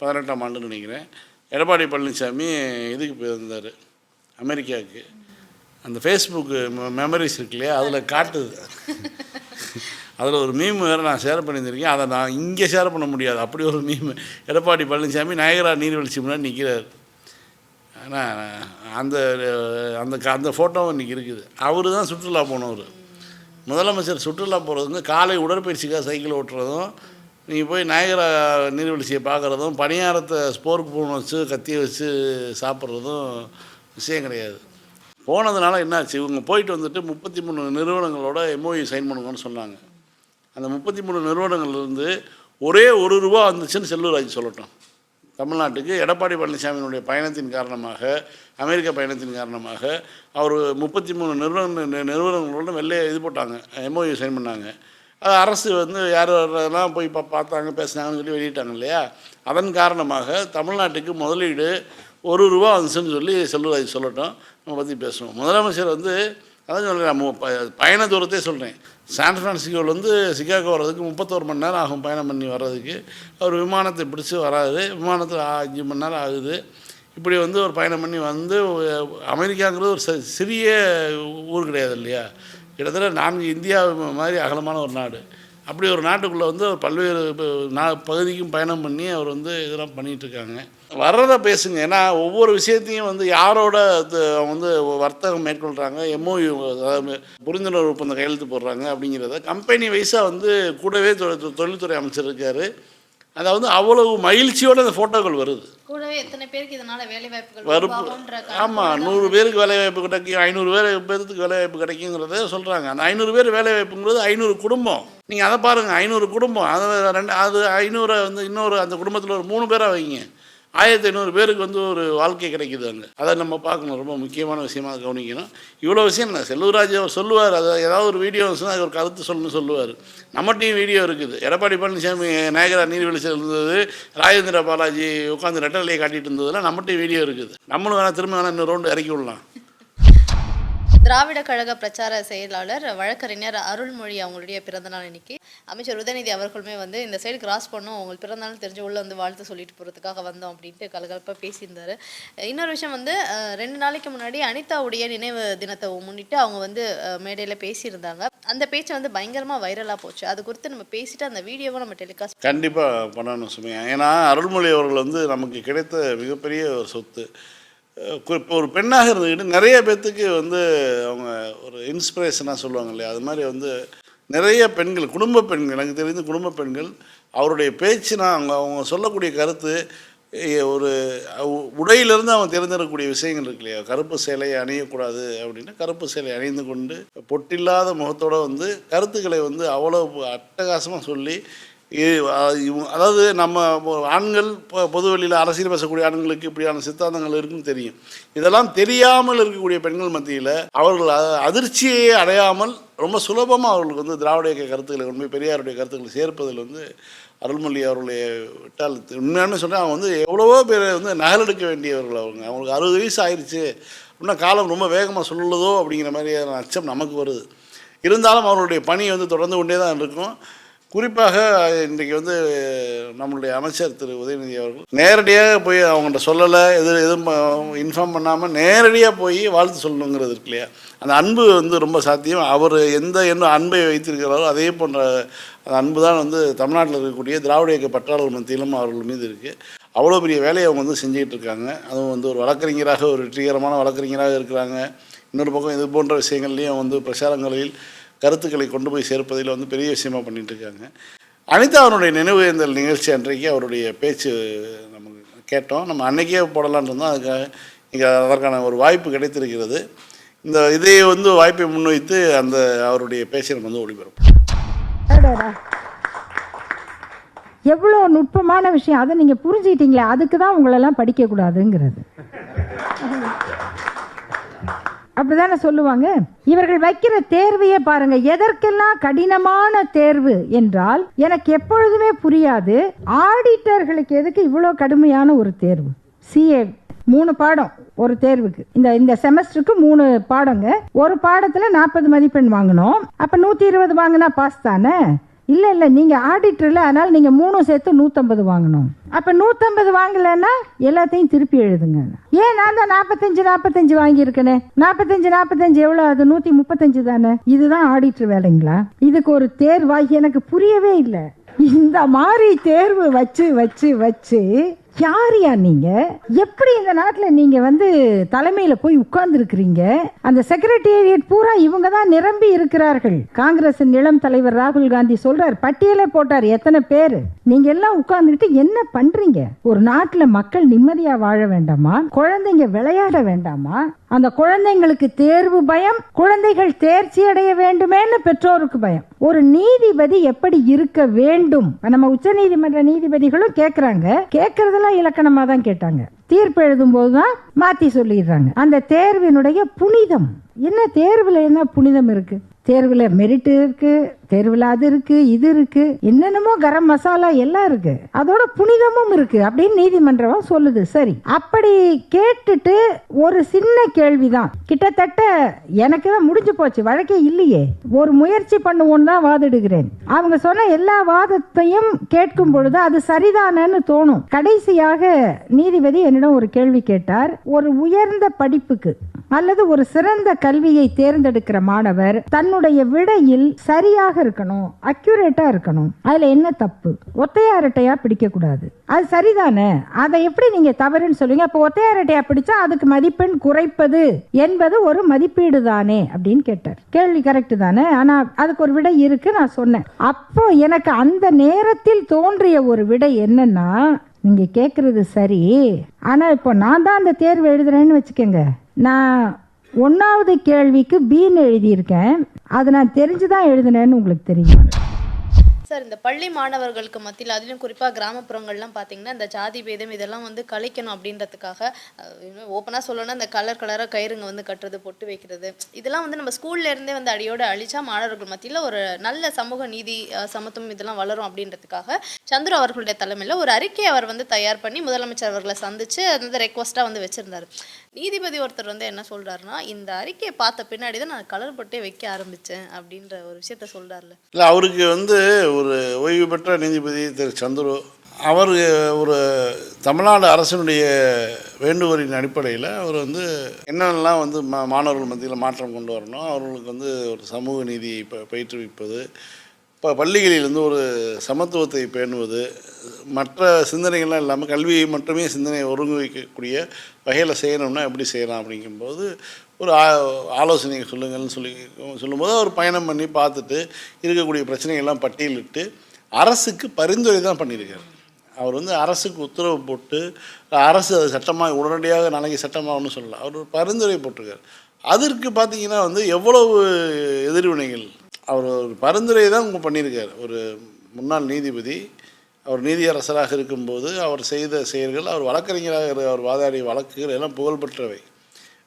[SPEAKER 2] பதினெட்டாம் ஆண்டுன்னு நினைக்கிறேன். எடப்பாடி பழனிசாமி இதுக்கு போயிருந்தார் அமெரிக்காவுக்கு. அந்த ஃபேஸ்புக்கு மெமரிஸ் இருக்கு இல்லையா? அதில் காட்டுது. அதில் ஒரு மீம் வேறு நான் ஷேர் பண்ணியிருந்திருக்கேன். அதை நான் இங்கே ஷேர் பண்ண முடியாது. அப்படி ஒரு மீம் எடப்பாடி பழனிசாமி நாயகரா நீர்வீழ்ச்சி முன்னாடி நிற்கிறார் ஆனால் அந்த அந்த அந்த ஃபோட்டோவும் இன்றைக்கி இருக்குது. அவர் தான் சுற்றுலா போனவர். முதலமைச்சர் சுற்றுலா போகிறது வந்து காலை உடற்பயிற்சிக்காக சைக்கிள் ஓட்டுறதும் நீங்கள் போய் நாயகரா நீர்வீழ்ச்சியை பார்க்குறதும் பணியாரத்தை ஸ்போர்க் பூனை வச்சு கத்தியை வச்சு சாப்பிட்றதும் விஷயம் கிடையாது. போனதுனால என்னாச்சு? இவங்க போயிட்டு வந்துட்டு முப்பத்தி மூணு நிறுவனங்களோட எம்ஓஇ சைன் பண்ணுங்கன்னு சொன்னாங்க. அந்த முப்பத்தி மூணு நிறுவனங்கள்லேருந்து ஒரே ஒரு ரூபா வந்துச்சுன்னு செல்லூராஜ் சொல்லட்டும். தமிழ்நாட்டுக்கு எடப்பாடி பழனிசாமியினுடைய பயணத்தின் காரணமாக அமெரிக்க பயணத்தின் காரணமாக அவர் முப்பத்தி மூணு நிறுவன நிறுவனங்களோட வெளில இது போட்டாங்க எம்ஓஇ சைன் பண்ணாங்க. அது அரசு வந்து யார் வர்றதெல்லாம் போய் பா பார்த்தாங்க பேசுனாங்கன்னு சொல்லி வெளியிட்டாங்க இல்லையா? அதன் காரணமாக தமிழ்நாட்டுக்கு முதலீடு ஒரு ரூபா வந்துச்சுன்னு சொல்லி செல்வராஜ் சொல்லட்டும். நம்ம பற்றி பேசுவோம். முதலமைச்சர் வந்து அதான் சொல்கிறேன் நம்ம ப- பயண தூரத்தே சொல்கிறேன் சான் ஃப்ரான்சிஸ்கோலேருந்து சிகாகோ வர்றதுக்கு முப்பத்தோரு மணி நேரம் ஆகும் பயணம் பண்ணி வர்றதுக்கு. அவர் விமானத்தை பிடிச்சி வராது விமானத்தில் அஞ்சு மணி நேரம் ஆகுது. இப்படி வந்து ஒரு பயணம் பண்ணி வந்து அமெரிக்காங்கிறது ஒரு சிறிய ஊர் கிடையாது இல்லையா? கிட்டத்தட்ட நான்கு இந்தியா மாதிரி அகலமான ஒரு நாடு. அப்படி ஒரு நாட்டுக்குள்ளே வந்து பல்வேறு நா பகுதிக்கும் பயணம் பண்ணி அவர் வந்து இதெல்லாம் பண்ணிகிட்ருக்காங்க வர்றதை பேசுங்க. ஏன்னா ஒவ்வொரு விஷயத்தையும் வந்து யாரோட வந்து வர்த்தகம் மேற்கொள்கிறாங்க எம்ஓயு அதாவது புரிந்துணர்வு ஒப்பந்தம் கையெழுத்து போடுறாங்க அப்படிங்கிறத கம்பெனி வைஸாக வந்து கூடவே தொழில்துறை அமைச்சர் இருக்கார். அதாவது அவ்வளவு மகிழ்ச்சியோட அந்த ஃபோட்டோக்கள் வருது.
[SPEAKER 1] கூடவே எத்தனை பேருக்கு இதனால வேலை வாய்ப்புகள்
[SPEAKER 2] வறுப்பு.
[SPEAKER 1] உருவாகுன்ற
[SPEAKER 2] ஆமாம் நூறு பேருக்கு வேலை வாய்ப்பு கிடைக்கும் ஐநூறு பேர் பேருக்கு வேலை வாய்ப்பு கிடைக்குங்கிறத சொல்கிறாங்க அந்த ஐநூறு பேர் வேலை வாய்ப்புங்கிறது ஐநூறு குடும்பம். நீங்கள் அதை பாருங்கள் ஐநூறு குடும்பம். அது ரெண்டு அது ஐநூறை வந்து இன்னொரு அந்த குடும்பத்தில் ஒரு மூணு பேராக வைங்க. ஆயிரத்தி ஐநூறு பேருக்கு வந்து ஒரு வாழ்க்கை கிடைக்குது அங்கே. அதை நம்ம பார்க்கணும். ரொம்ப முக்கியமான விஷயமாக கவனிக்கணும். இவ்வளோ விஷயம் இல்லை. செல்லூராஜ் அவர் சொல்லுவார். அதை ஏதாவது ஒரு வீடியோ வந்துச்சுன்னா அது ஒரு கருத்து சொல்லணும்னு சொல்லுவார். நம்மகிட்டையும் வீடியோ இருக்குது. எடப்பாடி பழனிசாமி நாயகரா நீர்வீழ்ச்சியில் இருந்தது ராஜேந்திர பாலாஜி உட்காந்து ரெட்டலையை காட்டிகிட்டு இருந்ததுலாம் நம்மகிட்டையும் வீடியோ இருக்குது. நம்மளும் வேணால் திரும்ப வேணால் இன்னும் ரவுண்டு இறக்கி விடலாம்.
[SPEAKER 1] திராவிட கழக பிரச்சார செயலாளர் வழக்கறிஞர் அருள்மொழி அவங்களுடைய பிறந்தநாள் இன்னைக்கு அமைச்சர் உதயநிதி அவர்களுமே வந்து இந்த சைடு கிராஸ் பண்ணோம். அவங்களுக்கு பிறந்தநாள் தெரிஞ்சு உள்ள வந்து வாழ்த்து சொல்லிட்டு போகிறதுக்காக வந்தோம் அப்படின்ட்டு கலகலப்பாக பேசியிருந்தாரு. இன்னொரு விஷயம் வந்து ரெண்டு நாளைக்கு முன்னாடி அனிதாவுடைய நினைவு தினத்தை முன்னிட்டு அவங்க வந்து மேடையில் பேசியிருந்தாங்க. அந்த பேச்சு வந்து பயங்கரமாக வைரலாக போச்சு. அது குறித்து நம்ம பேசிட்டு அந்த வீடியோவை நம்ம டெலிகாஸ்ட்
[SPEAKER 2] கண்டிப்பாக பண்ணணும் சுமையா. ஏன்னா அருள்மொழி அவர்கள் வந்து நமக்கு கிடைத்த மிகப்பெரிய ஒரு சொத்து. ஒரு பெண்ணாக இருந்துக்கிட்டு நிறைய பேர்த்துக்கு வந்து அவங்க ஒரு இன்ஸ்பிரேஷனாக சொல்லுவாங்க இல்லையா? அது மாதிரி வந்து நிறைய பெண்கள் குடும்ப பெண்கள் எனக்கு தெரிந்த குடும்ப பெண்கள் அவருடைய பேச்சுனா அவங்க அவங்க சொல்லக்கூடிய கருத்து ஒரு உடையிலிருந்து அவங்க தேர்ந்தெடுக்கக்கூடிய விஷயங்கள் இருக்கு இல்லையா? கருப்பு சேலையை அணியக்கூடாது அப்படின்னா கருப்பு சேலை அணிந்து கொண்டு பொட்டில்லாத முகத்தோட வந்து கருத்துக்களை வந்து அவ்வளோ அட்டகாசமாக சொல்லி அதாவது நம்ம ஆண்கள் பொ- பொது வெளியில் அரசியல் பேசக்கூடிய ஆண்களுக்கு இப்படியான சித்தாந்தங்கள் இருக்குன்னு தெரியும். இதெல்லாம் தெரியாமல் இருக்கக்கூடிய பெண்கள் மத்தியில் அவர்கள் அதிர்ச்சியை அடையாமல் ரொம்ப சுலபமாக அவர்களுக்கு வந்து திராவிட இயக்க கருத்துக்களை உண்மை பெரியாருடைய கருத்துக்களை சேர்ப்பதில் வந்து அருள்மொழி அவர்களுடைய விட்டால் உண்மையான சொன்னால் அவங்க வந்து எவ்வளவோ பேரை வந்து நகலெடுக்க வேண்டியவர்கள் அவங்க. அவங்களுக்கு அறுபது வயசு ஆயிடுச்சு அப்படின்னா காலம் ரொம்ப வேகமாக சொல்லுதோ அப்படிங்கிற மாதிரியான அச்சம் நமக்கு வருது. இருந்தாலும் அவர்களுடைய பணி வந்து தொடர்ந்து கொண்டே தான் இருக்கும். குறிப்பாக இன்றைக்கு வந்து நம்மளுடைய அமைச்சர் திரு உதயநிதி அவர்கள் நேரடியாக போய் அவங்கள்ட்ட சொல்லலை எது எதுவும் இன்ஃபார்ம் பண்ணாமல் நேரடியாக போய் வாழ்த்து சொல்லணுங்கிறது இருக்கு இல்லையா? அந்த அன்பு வந்து ரொம்ப சாத்தியம். அவர் எந்த என்ன அன்பை வைத்திருக்கிறாரோ அதே போன்ற அந்த அன்பு தான் வந்து தமிழ்நாட்டில் இருக்கக்கூடிய திராவிட இயக்க பற்றாளர் மத்தியிலும் அவர்கள் மீது இருக்குது அவ்வளோ பெரிய வேலையை அவங்க வந்து செஞ்சுக்கிட்டு இருக்காங்க. அதுவும் வந்து ஒரு வழக்கறிஞராக ஒரு வெற்றிகரமான வழக்கறிஞராக இருக்கிறாங்க. இன்னொரு பக்கம் இது போன்ற விஷயங்கள்லையும் வந்து பிரச்சாரங்களில் கருத்துக்களை கொண்டு போய் சேர்ப்பதில் வந்து பெரிய விஷயமா பண்ணிகிட்டு இருக்காங்க அனிதா அவருடைய நினைவேந்தல் நிகழ்ச்சி அன்றைக்கு அவருடைய பேச்சு நம்ம கேட்டோம். நம்ம அன்றைக்கே போடலான்னு இருந்தோம். அதுக்காக இங்கே அதற்கான ஒரு வாய்ப்பு கிடைத்திருக்கிறது. இந்த இதை வந்து வாய்ப்பை முன்வைத்து அந்த அவருடைய பேச்சை நம்ம வந்து ஒளிபரப்போம்
[SPEAKER 3] எவ்வளோ நுட்பமான விஷயம். அதை நீங்கள் புரிஞ்சுக்கிட்டீங்களே அதுக்கு தான் உங்களெல்லாம் படிக்கக்கூடாதுங்கிறது. அப்படிதானே சொல்லுவாங்க? இவர்கள் வைக்கிற தேர்வையே பாருங்க எதற்கெல்லாம் கடினமான தேர்வு என்றால் எனக்கு எப்பொழுதுமே புரியாது ஆடிட்டர்களுக்கு எதுக்கு இவ்வளோ கடுமையான ஒரு தேர்வு? சிஏ மூணு பாடம் ஒரு தேர்வுக்கு. இந்த இந்த செமஸ்டருக்கு மூணு பாடங்க. ஒரு பாடத்துல நாற்பது மதிப்பெண் வாங்கினோம். அப்ப நூத்தி இருபது வாங்கினா பாஸ் தானே? இல்லை இல்லை நீங்கள் நீங்க இல்லை அதனால் நீங்கள் மூணும் சேர்த்து நூற்றம்பது வாங்கணும். அப்போ நூற்றம்பது வாங்கலைன்னா எல்லாத்தையும் திருப்பி எழுதுங்க. ஏன் நான் தான் நாற்பத்தஞ்சு நாற்பத்தஞ்சு வாங்கியிருக்கேனே? நாற்பத்தஞ்சு நாற்பத்தஞ்சு எவ்வளோ அது நூற்றி முப்பத்தஞ்சு தானே? இதுதான் ஆடிட்டர் வேலைங்களா? இதுக்கு ஒரு தேர்வாகி எனக்கு புரியவே இல்லை. இந்த மாதிரி தேர்வு வச்சு வச்சு வச்சு யாரியா நீங்க? எப்படி இந்த நாட்டுல நீங்க வந்து தலைமையில போய் உட்கார்ந்துருக்கிறீங்க? அந்த செக்ரட்டேரியட் பூரா இவங்க தான் நிரம்பி இருக்கிறார்கள். காங்கிரஸ் இளம் தலைவர் ராகுல் காந்தி சொல்றார் பட்டியலே போட்டார் எத்தனை பேர்? நீங்க எல்லாம் உட்கார்ந்துட்டு என்ன பண்றீங்க? ஒரு நாட்டுல மக்கள் நிம்மதியா வாழ வேண்டாமா? குழந்தைங்க விளையாட வேண்டாமா? அந்த குழந்தைங்களுக்கு தேர்வு பயம் குழந்தைகள் தேர்ச்சி அடைய வேண்டுமேன்னு பெற்றோருக்கு பயம். ஒரு நீதிபதி எப்படி இருக்க வேண்டும்? நம்ம உச்ச நீதிமன்ற நீதிபதிகளும் கேக்குறாங்க. கேட்கறதெல்லாம் இலக்கணமா தான் கேட்டாங்க. தீர்ப்பு எழுதும் போதுதான் மாத்தி சொல்லிடுறாங்க. அந்த தேர்வினுடைய புனிதம். என்ன தேர்வுல என்ன புனிதம் இருக்கு? தேர்வில் மெரிட் இருக்கு தேர்வில் அது இருக்கு இது இருக்கு. என்னென்னமோ கரம் மசாலா எல்லாம் இருக்கு. அதோட புனிதமும் இருக்கு அப்படின்னு நீதிமன்றம் சொல்லுது. சரி அப்படி கேட்டுட்டு ஒரு சின்ன கேள்விதான். கிட்டத்தட்ட எனக்கு தான் முடிஞ்சு போச்சு. வழக்கே இல்லையே. ஒரு முயற்சி பண்ணுவோன்னு தான் வாதிடுகிறேன். அவங்க சொன்ன எல்லா வாதத்தையும் கேட்கும் பொழுது அது சரிதானன்னு தோணும். கடைசியாக நீதிபதி என்னிடம் ஒரு கேள்வி கேட்டார். ஒரு உயர்ந்த படிப்புக்கு அல்லது ஒரு சிறந்த கல்வியை தேர்ந்தெடுக்கிற மாணவர் தன் அதனுடைய விடையில் சரியாக இருக்கணும் அக்யூரேட்டா இருக்கணும். அதுல என்ன தப்பு? ஒத்தையாரட்டையா பிடிக்க கூடாது அது சரிதானே? அதை எப்படி நீங்க தவறுன்னு சொல்லுவீங்க? அப்போ ஒத்தையாரட்டையா பிடிச்சா அதுக்கு மதிப்பெண் குறைப்பது என்பது ஒரு மதிப்பீடு தானே அப்படின்னு கேட்டார். கேள்வி கரெக்ட் தானே? ஆனா அதுக்கு ஒரு விடை இருக்கு நான் சொன்னேன். அப்போ எனக்கு அந்த நேரத்தில் தோன்றிய ஒரு விடை என்னன்னா நீங்க கேக்குறது சரி ஆனா இப்போ நான் தான் அந்த தேர்வு எழுதுறேன்னு வச்சுக்கோங்க. நான் ஒன்றாவது கேள்விக்கு பின்னு எழுதியிருக்கேன். அதை நான் தெரிஞ்சு தான் எழுதினேன்னு உங்களுக்கு தெரியும்?
[SPEAKER 1] சார் இந்த பள்ளி மாணவர்களுக்கு மத்தியில் அதிலும் குறிப்பாக கிராமப்புறங்கள்லாம் பார்த்தீங்கன்னா இந்த ஜாதி பேதம் இதெல்லாம் வந்து கலைக்கணும் அப்படின்றதுக்காக ஓப்பனாக சொல்லணும்னா இந்த கலர் கலராக கயிறுங்க வந்து கட்டுறது பொட்டு வைக்கிறது. இதெல்லாம் வந்து நம்ம ஸ்கூல்ல இருந்தே வந்து அடியோடு அழிச்சா மாணவர்கள் மத்தியில் ஒரு நல்ல சமூக நீதி சமத்துவம் இதெல்லாம் வளரும் அப்படின்றதுக்காக சந்துரு அவர்களுடைய தலைமையில் ஒரு அறிக்கை அவர் வந்து தயார் பண்ணி முதலமைச்சர் அவர்களை சந்திச்சு அது வந்து ரெக்வஸ்ட்டாக வந்து வச்சிருந்தாரு. நீதிபதி ஒருத்தர் வந்து என்ன சொல்றாருன்னா இந்த அறிக்கையை பார்த்த பின்னாடி தான் நான் கலர் பொட்டே வைக்க ஆரம்பித்தேன் அப்படின்ற ஒரு விஷயத்த சொல்கிறார்ல
[SPEAKER 2] இல்லை அவருக்கு வந்து ஒரு ஓய்வு பெற்ற நீதிபதி திரு சந்துரு அவர் ஒரு தமிழ்நாடு அரசினுடைய வேண்டுகோளின் அடிப்படையில் அவர் வந்து என்னென்னலாம் வந்து மா மாணவர்கள் மத்தியில் மாற்றம் கொண்டு வரணும் அவர்களுக்கு வந்து ஒரு சமூக நீதியை ப பயிற்றுவிப்பது இப்போ பள்ளிகளிலிருந்து ஒரு சமத்துவத்தை பேணுவது மற்ற சிந்தனைகள்லாம் இல்லாமல் கல்வியை மட்டுமே சிந்தனையை ஒருங்கிணைக்கக்கூடிய வகையில் செய்யணும்னா எப்படி செய்யலாம் அப்படிங்கும்போது ஒரு ஆ- ஆலோசனை சொல்லுங்கள்னு சொல்லி சொல்லும்போது அவர் பயணம் பண்ணி பார்த்துட்டு இருக்கக்கூடிய பிரச்சனைகள்லாம் பட்டியலிட்டு அரசுக்கு பரிந்துரை தான் பண்ணியிருக்காரு. அவர் வந்து அரசுக்கு உத்தரவு போட்டு அரசு அது சட்டமாக உடனடியாக நாளைக்கு சட்டமாகனு சொல்லலாம் அவர் ஒரு பரிந்துரை போட்டிருக்கார். அதற்கு பார்த்தீங்கன்னா வந்து எவ்வளவு எதிர்வினைகள் அவர் ஒரு பரிந்துரை தான் உங்க பண்ணியிருக்கார். ஒரு முன்னாள் நீதிபதி அவர் நீதியரசராக இருக்கும்போது அவர் செய்த செயல்கள் அவர் வழக்கறிஞராக அவர் வாதாடிய வழக்குகள் எல்லாம் புகழ்பெற்றவை.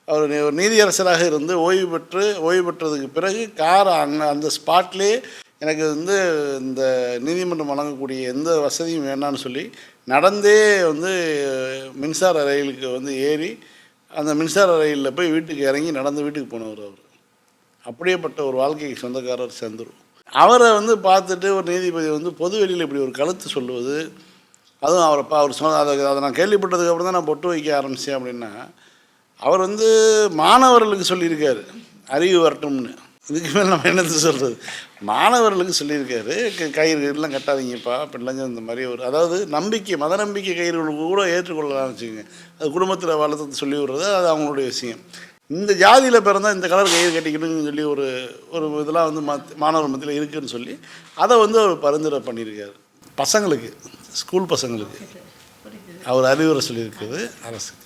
[SPEAKER 2] அவர் ஒரு நீதியரசராக இருந்து ஓய்வு பெற்று ஓய்வு பெற்றதுக்கு பிறகு கார் அங்கே அந்த ஸ்பாட்லேயே எனக்கு வந்து இந்த நீதிமன்றம் வழங்கக்கூடிய எந்த வசதியும் வேண்டாம்னு சொல்லி நடந்தே வந்து மின்சார ரயிலுக்கு வந்து ஏறி அந்த மின்சார ரயிலில் போய் வீட்டுக்கு இறங்கி நடந்து வீட்டுக்கு போனவர் அவர். அப்படியேப்பட்ட ஒரு வாழ்க்கைக்கு சொந்தக்காரர் சந்துரு. அவரை வந்து பார்த்துட்டு ஒரு நீதிபதி வந்து பொது வெளியில் இப்படி ஒரு கழுத்து சொல்லுவது அதுவும் அவரை அவர் சொன்ன அதை அதை நான் கேள்விப்பட்டதுக்கப்புறம் தான் நான் பொட்டு வைக்க ஆரம்பித்தேன் அப்படின்னா அவர் வந்து மாணவர்களுக்கு சொல்லியிருக்காரு அறிவு வரட்டும்னு. இதுக்கு மேலே நம்ம என்னத்தை சொல்கிறது மாணவர்களுக்கு சொல்லியிருக்காரு க- கயிறு எல்லாம் கட்டாதீங்கப்பா பிள்ளைங்க இந்த மாதிரி ஒரு அதாவது நம்பிக்கை மத நம்பிக்கை கயிறுகளுக்கு கூட ஏற்றுக்கொள்ளலாம் வச்சுக்கோங்க. அது குடும்பத்தில் வளர்த்து சொல்லி விடுறது அது அவங்களுடைய விஷயம். இந்த ஜாதியில் பிறந்தால் இந்த கலர் கயிறு கட்டிக்கணும்னு சொல்லி ஒரு ஒரு இதெல்லாம் வந்து மத் மாணவர் மத்தியில் இருக்குன்னு சொல்லி அதை வந்து அவர் பரிந்துரை பண்ணியிருக்காரு. பசங்களுக்கு ஸ்கூல் பசங்களுக்கு. அவர் அறிவுரை சொல்லியிருக்கிறது அரசுக்கு.